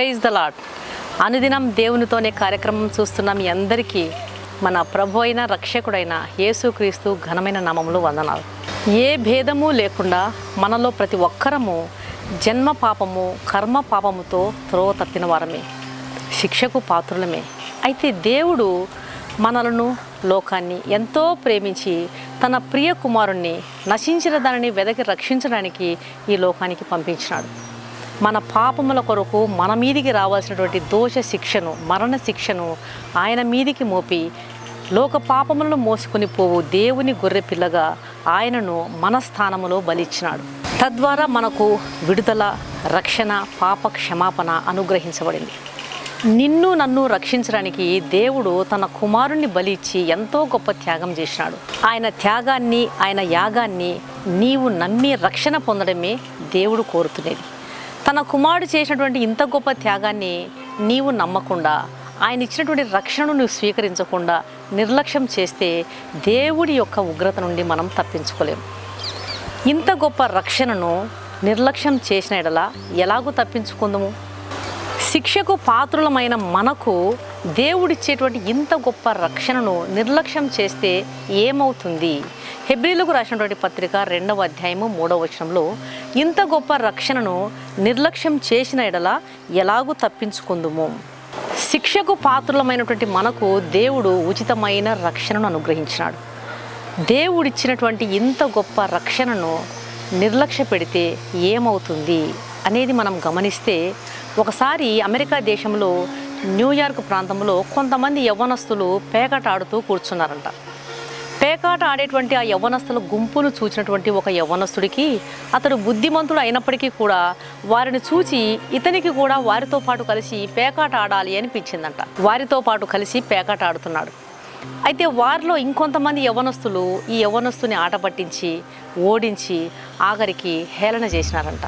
Praise the lord అనుదినం దేవునితోనే కార్యక్రమం చూస్తున్న మీ అందరికీ మన ప్రభు అయిన రక్షకుడైన యేసుక్రీస్తు ఘనమైన నామములు వందనాలు. ఏ భేదము లేకుండా మనలో ప్రతి ఒక్కరము జన్మ పాపము కర్మ పాపముతో త్రోవ తప్పిన వారమే. శిక్షకు పాత్రులమే. అయితే దేవుడు మనలను లోకాన్ని ఎంతో ప్రేమించి తన ప్రియ కుమారుణ్ణి నశించిన దానిని వెదకి రక్షించడానికి ఈ లోకానికి పంపించినాడు. మన పాపముల కొరకు మన మీదికి రావాల్సినటువంటి దోష శిక్షను మరణ శిక్షను ఆయన మీదికి మోపి లోక పాపములను మోసుకొని పోవు దేవుని గొర్రె పిల్లగా ఆయనను మన స్థానములో బలిచ్చినాడు. తద్వారా మనకు విడుదల రక్షణ పాప క్షమాపణ అనుగ్రహించబడింది. నిన్ను నన్ను రక్షించడానికి దేవుడు తన కుమారుణ్ణి బలి ఇచ్చి ఎంతో గొప్ప త్యాగం చేసినాడు. ఆయన త్యాగాన్ని ఆయన యాగాన్ని నీవు నమ్మి రక్షణ పొందడమే దేవుడు కోరుతున్నది. తన కుమారుడు చేసినటువంటి ఇంత గొప్ప త్యాగాన్ని నీవు నమ్మకుండా ఆయన ఇచ్చినటువంటి రక్షణను నువ్వు స్వీకరించకుండా నిర్లక్ష్యం చేస్తే దేవుడి యొక్క ఉగ్రత నుండి మనం తప్పించుకోలేము. ఇంత గొప్ప రక్షణను నిర్లక్ష్యం చేసిన ఎడల ఎలాగూ తప్పించుకుందాము? శిక్షకు పాత్రులమైన మనకు దేవుడిచ్చేటువంటి ఇంత గొప్ప రక్షణను నిర్లక్ష్యం చేస్తే ఏమవుతుంది? హెబ్రిలకు రాసినటువంటి పత్రిక రెండవ అధ్యాయము మూడవ వచనంలో ఇంత గొప్ప రక్షణను నిర్లక్ష్యం చేసిన ఎడల ఎలాగూ తప్పించుకుందుము? శిక్షకు పాత్రులమైనటువంటి మనకు దేవుడు ఉచితమైన రక్షణను అనుగ్రహించినాడు. దేవుడిచ్చినటువంటి ఇంత గొప్ప రక్షణను నిర్లక్ష్య పెడితే ఏమవుతుంది? అనేది మనం గమనిస్తే ఒకసారి అమెరికా దేశంలో న్యూయార్క్ ప్రాంతంలో కొంతమంది యవ్వనస్తులు పేకాట ఆడుతూ కూర్చున్నారంట. పేకాట ఆడేటువంటి ఆ యవ్వనస్తుల గుంపును చూచినటువంటి ఒక యవ్వనస్తుడికి అతడు బుద్ధిమంతుడు అయినప్పటికీ కూడా వారిని చూచి ఇతనికి కూడా వారితో పాటు కలిసి పేకాట ఆడాలి అనిపించిందంట. వారితో పాటు కలిసి పేకాట ఆడుతున్నాడు. అయితే వారిలో ఇంకొంతమంది యవ్వనస్తులు ఈ యవ్వనస్తుని ఆట పట్టించి ఓడించి ఆఖరికి హేళన చేసినారంట.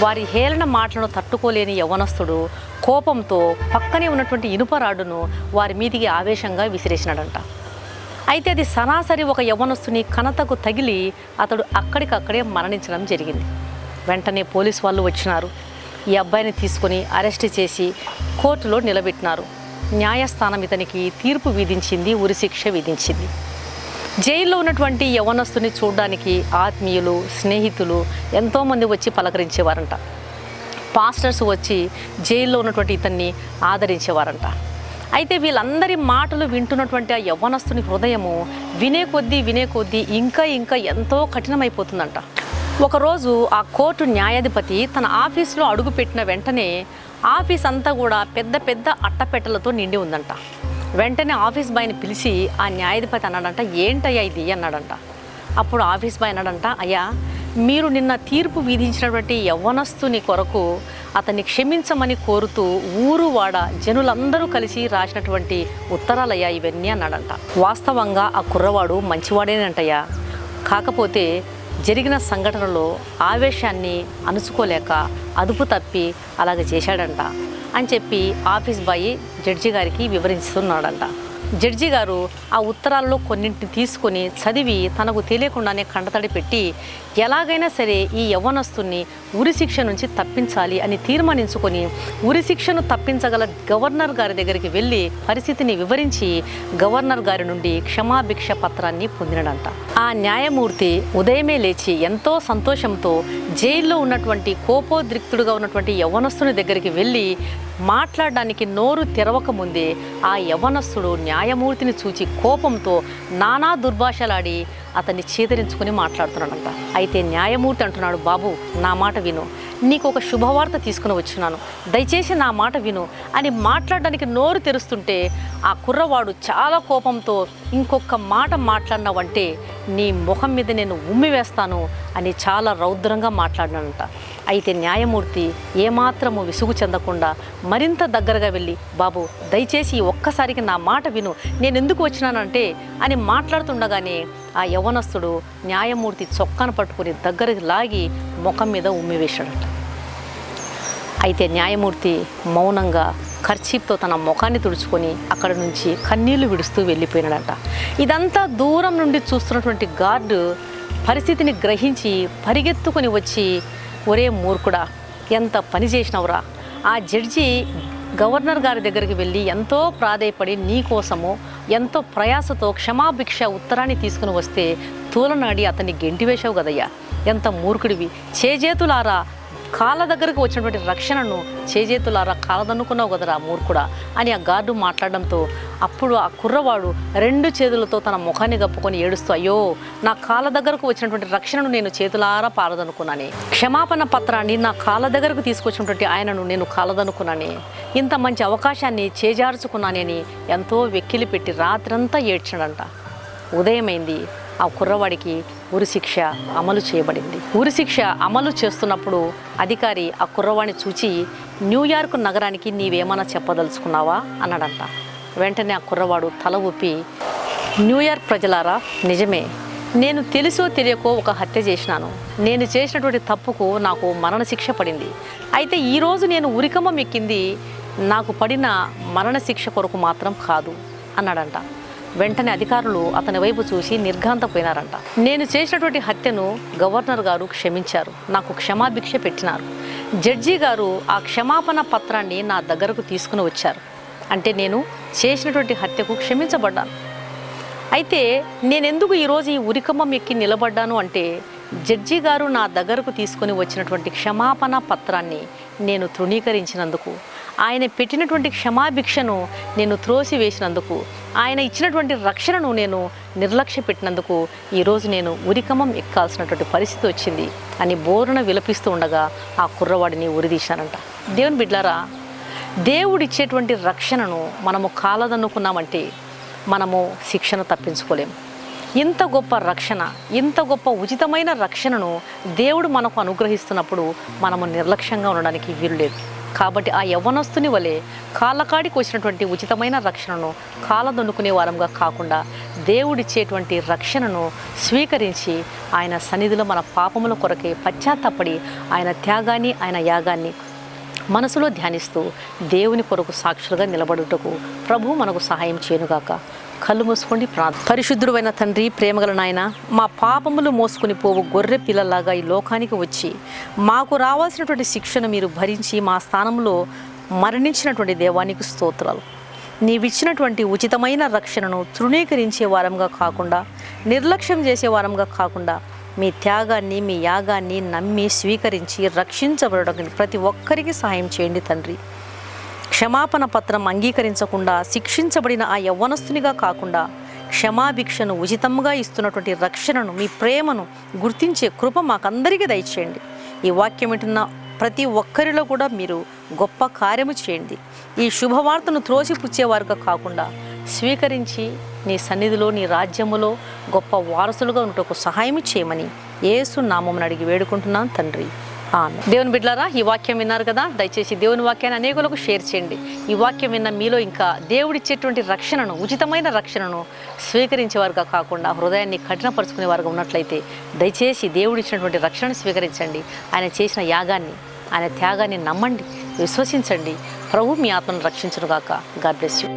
వారి హేళన మాటలను తట్టుకోలేని యవనస్తుడు కోపంతో పక్కనే ఉన్నటువంటి ఇనుప రాడును వారి మీదికి ఆవేశంగా విసిరేసినాడంట. అయితే అది సరాసరి ఒక యవనస్తుని కనతకు తగిలి అతడు అక్కడికక్కడే మరణించడం జరిగింది. వెంటనే పోలీస్ వాళ్ళు వచ్చినారు. ఈ అబ్బాయిని తీసుకొని అరెస్ట్ చేసి కోర్టులో నిలబెట్టినారు. న్యాయస్థానం ఇతనికి తీర్పు విధించింది ఉరిశిక్ష విధించింది. జైల్లో ఉన్నటువంటి యవనస్తుని చూడడానికి ఆత్మీయులు స్నేహితులు ఎంతోమంది వచ్చి పలకరించేవారంట. పాస్టర్స్ వచ్చి జైల్లో ఉన్నటువంటి ఇతన్ని ఆదరించేవారంట. అయితే వీళ్ళందరి మాటలు వింటున్నటువంటి ఆ యవ్వనస్తుని హృదయము వినే కొద్దీ వినే కొద్దీ ఇంకా ఇంకా ఎంతో కఠినమైపోతుందంట. ఒకరోజు ఆ కోర్టు న్యాయాధిపతి తన ఆఫీస్లో అడుగుపెట్టిన వెంటనే ఆఫీస్ అంతా కూడా పెద్ద పెద్ద అట్టపెట్టెలతో నిండి ఉందంట. వెంటనే ఆఫీస్ బాయ్ని పిలిచి ఆ న్యాయాధిపతి అన్నాడంట ఏంటయ్యా ఇది? అన్నాడంట. అప్పుడు ఆఫీస్ బాయ్ అన్నాడంట అయ్యా మీరు నిన్న తీర్పు విధించినటువంటి యవ్వనస్తుని కొరకు అతన్ని క్షమించమని కోరుతూ ఊరు వాడ జనులందరూ కలిసి రాసినటువంటి ఉత్తరాలయ్యా ఇవన్నీ అన్నాడంట. వాస్తవంగా ఆ కుర్రవాడు మంచివాడేనంటయ్యా. కాకపోతే జరిగిన సంఘటనలో ఆవేశాన్ని అణుచుకోలేక అదుపు తప్పి అలాగ చేశాడంట. అని చెప్పి ఆఫీస్ బాయ్ జడ్జి గారికి వివరిస్తున్నాడంట. జడ్జి గారు ఆ ఉత్తరాల్లో కొన్నింటిని తీసుకొని చదివి తనకు తెలియకుండానే కండతడి పెట్టి ఎలాగైనా సరే ఈ యవ్వనస్తుని ఉరిశిక్ష నుంచి తప్పించాలి అని తీర్మానించుకొని ఉరిశిక్షను తప్పించగల గవర్నర్ గారి దగ్గరికి వెళ్ళి పరిస్థితిని వివరించి గవర్నర్ గారి నుండి క్షమాభిక్ష పత్రాన్ని పొందినడంట. ఆ న్యాయమూర్తి ఉదయమే లేచి ఎంతో సంతోషంతో జైల్లో ఉన్నటువంటి కోపోద్రిక్తుడుగా ఉన్నటువంటి యవ్వనస్తుని దగ్గరికి వెళ్ళి మాట్లాడడానికి నోరు తెరవక ముందే ఆ యవనస్సుడు న్యాయమూర్తిని చూచి కోపంతో నానా దుర్భాషలాడి అతన్ని చేదరించుకుని మాట్లాడుతున్నాడంట. అయితే న్యాయమూర్తి అంటున్నాడు బాబు నా మాట విను. నీకు ఒక శుభవార్త తీసుకుని వచ్చున్నాను. దయచేసి నా మాట విను అని మాట్లాడడానికి నోరు తెరుస్తుంటే ఆ కుర్రవాడు చాలా కోపంతో ఇంకొక మాట మాట్లాడినావంటే నీ ముఖం మీద నేను ఉమ్మి వేస్తాను అని చాలా రౌద్రంగా మాట్లాడినానంట అయితే న్యాయమూర్తి ఏమాత్రము విసుగు చెందకుండా మరింత దగ్గరగా వెళ్ళి బాబు దయచేసి ఒక్కసారికి నా మాట విను. నేను ఎందుకు వచ్చినానంటే అని మాట్లాడుతుండగానే ఆ యవనస్తుడు న్యాయమూర్తి చొక్కాను పట్టుకుని దగ్గరికి లాగి ముఖం మీద ఉమ్మి వేశాడట. అయితే న్యాయమూర్తి మౌనంగా ఖర్చీప్తో తన ముఖాన్ని తుడుచుకొని అక్కడ నుంచి కన్నీళ్ళు విడుస్తూ వెళ్ళిపోయినాడట. ఇదంతా దూరం నుండి చూస్తున్నటువంటి గార్డు పరిస్థితిని గ్రహించి పరిగెత్తుకొని వచ్చి ఒరే మూర్ఖుడా ఎంత పని చేసినవురా? ఆ జడ్జి గవర్నర్ గారి దగ్గరికి వెళ్ళి ఎంతో ప్రాధేయపడి నీ కోసము ఎంతో ప్రయాసతో క్షమాభిక్ష ఉత్తరాన్ని తీసుకుని వస్తే తూలనాడి అతన్ని గెంటివేశావు కదయ్యా. ఎంత మూర్ఖుడివి. చేజేతులారా. కాళ్ళ దగ్గరకు వచ్చినటువంటి రక్షణను చేజేతులారా కాలదన్నుకున్నావు కదరా మూర్ఖుడా అని ఆ గార్డు మాట్లాడడంతో అప్పుడు ఆ కుర్రవాడు రెండు చేతులతో తన ముఖాన్ని కప్పుకొని ఏడుస్తూ అయ్యో నా కాళ్ళ దగ్గరకు వచ్చినటువంటి రక్షణను నేను చేతులారా పాలదనుకున్నానే క్షమాపణ పత్రాన్ని నా కాళ్ళ దగ్గరకు తీసుకొచ్చినటువంటి ఆయనను నేను కాలదనుకున్నానే ఇంత మంచి అవకాశాన్ని చేజార్చుకున్నానని ఎంతో వెక్కిలి పెట్టి రాత్రంతా ఏడ్చాడంట ఉదయమైంది. ఆ కుర్రవాడికి ఉరిశిక్ష అమలు చేయబడింది. ఉరిశిక్ష అమలు చేస్తున్నప్పుడు అధికారి ఆ కుర్రవాడిని చూచి న్యూయార్క్ నగరానికి నీవేమైనా చెప్పదలుచుకున్నావా? అన్నాడంట. వెంటనే ఆ కుర్రవాడు తల ఊపి న్యూయార్క్ ప్రజలారా నిజమే. నేను తెలుసో తెలియకో ఒక హత్య చేసినాను. నేను చేసినటువంటి తప్పుకు నాకు మరణశిక్ష పడింది. అయితే ఈరోజు నేను ఉరికమ్మం ఎక్కింది. నాకు పడిన మరణశిక్ష కొరకు మాత్రం కాదు అన్నాడంట. వెంటనే అధికారులు అతని వైపు చూసి నిర్ఘాంతపోయినారంట. నేను చేసినటువంటి హత్యను గవర్నర్ గారు క్షమించారు. నాకు క్షమాభిక్ష పెట్టినారు. జడ్జి గారు ఆ క్షమాపణ పత్రాన్ని నా దగ్గరకు తీసుకుని వచ్చారు. అంటే నేను చేసినటువంటి హత్యకు క్షమించబడ్డాను. అయితే నేనెందుకు ఈరోజు ఈ ఉరికమ్మం ఎక్కి నిలబడ్డాను అంటే జడ్జి గారు నా దగ్గరకు తీసుకొని వచ్చినటువంటి క్షమాపణ పత్రాన్ని నేను తృణీకరించినందుకు ఆయన పెట్టినటువంటి క్షమాభిక్షను నేను త్రోసి వేసినందుకు ఆయన ఇచ్చినటువంటి రక్షణను నేను నిర్లక్ష్య పెట్టినందుకు ఈరోజు నేను ఉరికమ్మం ఎక్కాల్సినటువంటి పరిస్థితి వచ్చింది అని బోరున విలపిస్తూ ఉండగా ఆ కుర్రవాడిని ఉరిదీశానంట దేవుని బిడ్లారా దేవుడిచ్చేటువంటి రక్షణను మనము కాలదన్నుకున్నామంటే మనము శిక్షను తప్పించుకోలేము ఇంత గొప్ప రక్షణ ఇంత గొప్ప ఉచితమైన రక్షణను దేవుడు మనకు అనుగ్రహిస్తున్నప్పుడు మనము నిర్లక్ష్యంగా ఉండడానికి వీలు లేదు కాబట్టి ఆ యవ్వనస్తుని వలె కాళ్ళకాడికి వచ్చినటువంటి ఉచితమైన రక్షణను కాలదొన్నుకునే వారంగా కాకుండా దేవుడిచ్చేటువంటి రక్షణను స్వీకరించి ఆయన సన్నిధిలో మన పాపముల కొరకే పశ్చాత్తపడి ఆయన త్యాగాన్ని ఆయన యాగాన్ని మనసులో ధ్యానిస్తూ దేవుని కొరకు సాక్షులుగా నిలబడుటకు ప్రభు మనకు సహాయం చేయనుగాక. కళ్ళు మూసుకోండి ప్రార్థన. పరిశుద్ధుడైన తండ్రి ప్రేమగల నాయన మా పాపములు మోసుకుని పోవు గొర్రె పిల్లలాగా ఈ లోకానికి వచ్చి. మాకు రావాల్సినటువంటి శిక్షను మీరు భరించి మా స్థానంలో మరణించినటువంటి దేవానికి స్తోత్రాలు. నీవిచ్చినటువంటి ఉచితమైన రక్షణను తృణీకరించే వారంగా కాకుండా నిర్లక్ష్యం చేసే వారంగా కాకుండా మీ త్యాగాన్ని మీ యాగాన్ని నమ్మి స్వీకరించి రక్షించబడడానికి ప్రతి ఒక్కరికి సహాయం చేయండి తండ్రి. క్షమాపణ పత్రం అంగీకరించకుండా శిక్షించబడిన ఆ యవ్వనస్తునిగా కాకుండా క్షమాభిక్షను ఉచితంగా ఇస్తున్నటువంటి రక్షణను మీ ప్రేమను గుర్తించే కృప మాకందరికీ దయచేయండి. ఈ వాక్యం వింటున్న ప్రతి ఒక్కరిలో కూడా మీరు గొప్ప కార్యము చేయండి. ఈ శుభవార్తను త్రోసిపుచ్చేవారుగా కాకుండా స్వీకరించి నీ సన్నిధిలో నీ రాజ్యములో గొప్ప వారసులుగా ఉండటకు సహాయం చేయమని ఏసు నామమును అడిగి వేడుకుంటున్నాను తండ్రి. ఆమె దేవుని బిడ్లారా ఈ వాక్యం విన్నారు కదా? దయచేసి దేవుని వాక్యాన్ని అనేకులకు షేర్ చేయండి. ఈ వాక్యం విన్న మీలో ఇంకా దేవుడిచ్చేటువంటి రక్షణను ఉచితమైన రక్షణను స్వీకరించేవారుగా కాకుండా హృదయాన్ని కఠినపరుచుకునే వారుగా ఉన్నట్లయితే దయచేసి దేవుడిచ్చినటువంటి రక్షణను స్వీకరించండి. ఆయన చేసిన యాగాన్ని ఆయన త్యాగాన్ని నమ్మండి విశ్వసించండి. ప్రభు మీ ఆత్మను రక్షించునుగాక. God bless you.